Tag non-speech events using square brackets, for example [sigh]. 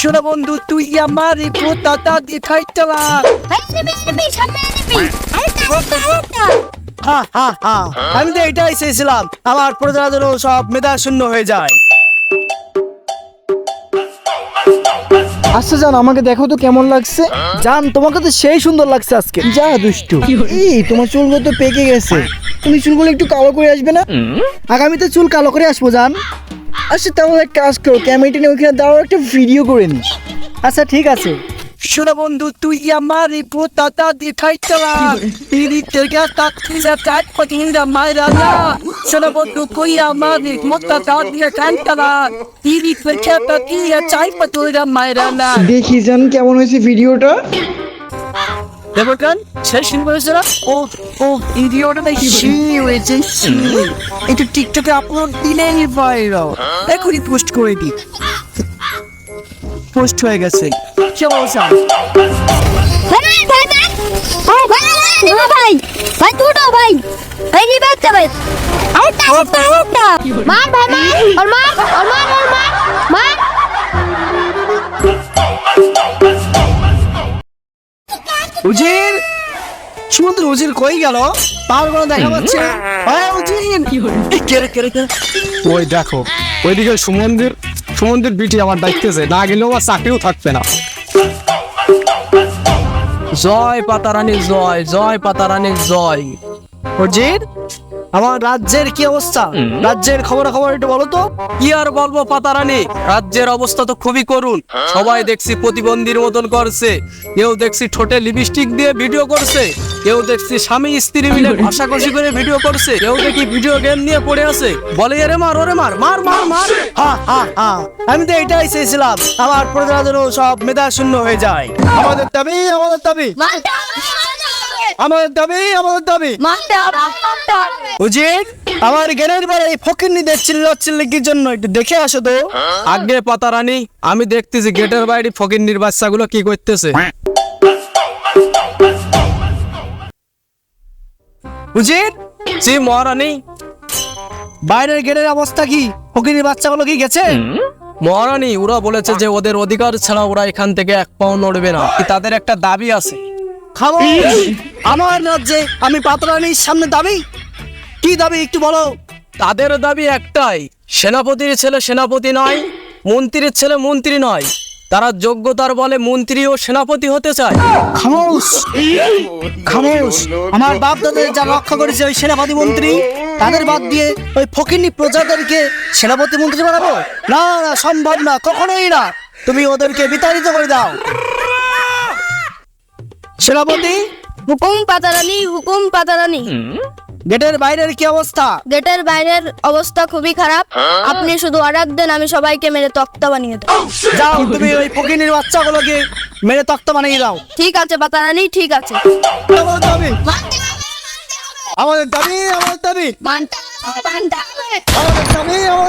শোনা বন্ধু তুই আমার পোতাটা দেখাইতে না আরে নিবি নিবি সামনে নিবি। আরে টাকা টাকা হা হা হা আমি তো এটাই চেয়েছিলাম আমার প্রজারা যেন সব মেধা শূন্য হয়ে যায়। আচ্ছা জান আমাকে দেখো তো কেমন লাগছে। জান তোমাকে তো সেই সুন্দর লাগছে আজকে। যা দুষ্টু। এই তোমার চুলগুলো তো পেকে গেছে। তুমি চুলগুলো একটু কালো করে আসবে না? আগামীতে চুল কালো করে আসব জান। আচ্ছা তাহলে এক কাজ করো ক্যামেরাটা নিয়ে ওইখানে দাঁড়াও একটা ভিডিও করে নি আচ্ছা ঠিক আছে। শোনা বন্ধু তুই আমার কাট পকিন্দা মাইরা না। শোনা বন্ধু তুই আমার চাই পতুরা দেখি জান কেমন হয়েছে ভিডিওটা দেখো কান শেষ শুনতে পেরেছ না? ও ও ভিডিওটা দেখি [laughs] হয়েছে। এটা টিকটকে আপলোড দিলেই ভাইরাল এখনই পোস্ট করে দিই পোস্ট হয়ে গেছে কে বলছ ভাই ভাই দুটো ভাই ভাই নিবে ভাই আরে মার ভাই মার ওর মার ওর মার ওর মার সুমন্ত উজির কই গেল? তার কোনো দেখা পাচ্ছে হ্যাঁ উজির? এই কেরে কেরে কেরে ওই দেখো ওইদিকে সুমন্দির সুমন্দির বিটি আমার দেখতেছে না গেলেও আমার চাকরিও থাকবে না। জয় পাতারানী জয় জয় পাতারানী জয়। অজির আমার রাজ্যের কি অবস্থা? রাজ্যের খবর খবর একটু বলো তো। কি আর বলব পাতারানি? রাজ্যের অবস্থা তো খুবই করুন সবাই দেখছি প্রতিবন্ধীর মতন করছে। কেউ দেখছি ঠোঁটে লিপস্টিক দিয়ে ভিডিও করছে। কেউ দেখছি স্বামী স্ত্রী মিলে ভাষাকষি করে ভিডিও করছে। কেউ দেখি ভিডিও গেম নিয়ে পড়ে আছে। বলে এরে মার ওরে মার মার মার মার। হা হা হা। আমি তো এটাই চেয়েছিলাম। আমার প্রজারা যেন সব মেধা শূন্য হয়ে যায়। আমাদের দাবি আমাদের দাবি। আমাদের দাবি আমাদের দাবি। মারতে মারতে উজির আমার জ্ঞানের বারে এই ফকিরনিদের চিল্লা চিল্লিকির জন্য একটু দেখে আসো তো। আগে পাতারানি আমি দেখতেছি গেটের বাইরে ফকিন্নির বাচ্চাগুলো কি করতেছে। উজির জি মহারানী। বাইরের গেটের অবস্থা কি? ফকিরের বাচ্চাগুলো কি গেছে? মহারানী ওরা বলেছে যে ওদের অধিকার ছাড়া ওরা এখান থেকে এক পাও নড়বে না। তাদের একটা দাবি আছে? খাব আমার রাজ্যে আমি পাতরানির সামনে দাবি। কি দাবি একটু বলো। তাদের দাবি একটাই সেনাপতির ছেলে সেনাপতি নয় মন্ত্রীর ছেলে মন্ত্রী নয়। তারা যোগ্যতার বলে মন্ত্রী ও সেনাপতি হতে চায়। খামোশ। খামোশ। আমার বাপ দাদের যা রক্ষা করেছে ওই সেনাপতি মন্ত্রী তাদের বাদ দিয়ে ওই ফকিনি প্রজাদেরকে সেনাপতি মন্ত্রী বানাবো? না না সম্ভব না কখনোই না। তুমি ওদেরকে বিতাড়িত করে দাও। সেনাপতি? হুকুম পাতারানি হুকুম পাতারানি। গেটের বাইরের কি অবস্থা? গেটের বাইরের অবস্থা খুবই খারাপ। আপনি শুধু অর্ডার দেন আমি সবাইকে মেরে তক্তা বানিয়ে দেব। যাও তুমি ওই ফকিনির বাচ্চাগুলোকে মেরে তক্তা বানিয়ে দাও। ঠিক আছে পাতারানি ঠিক আছে। আমাদের দাবি। আমাদের দাবি আমাদের দাবি। আমাদের দাবি আমাদের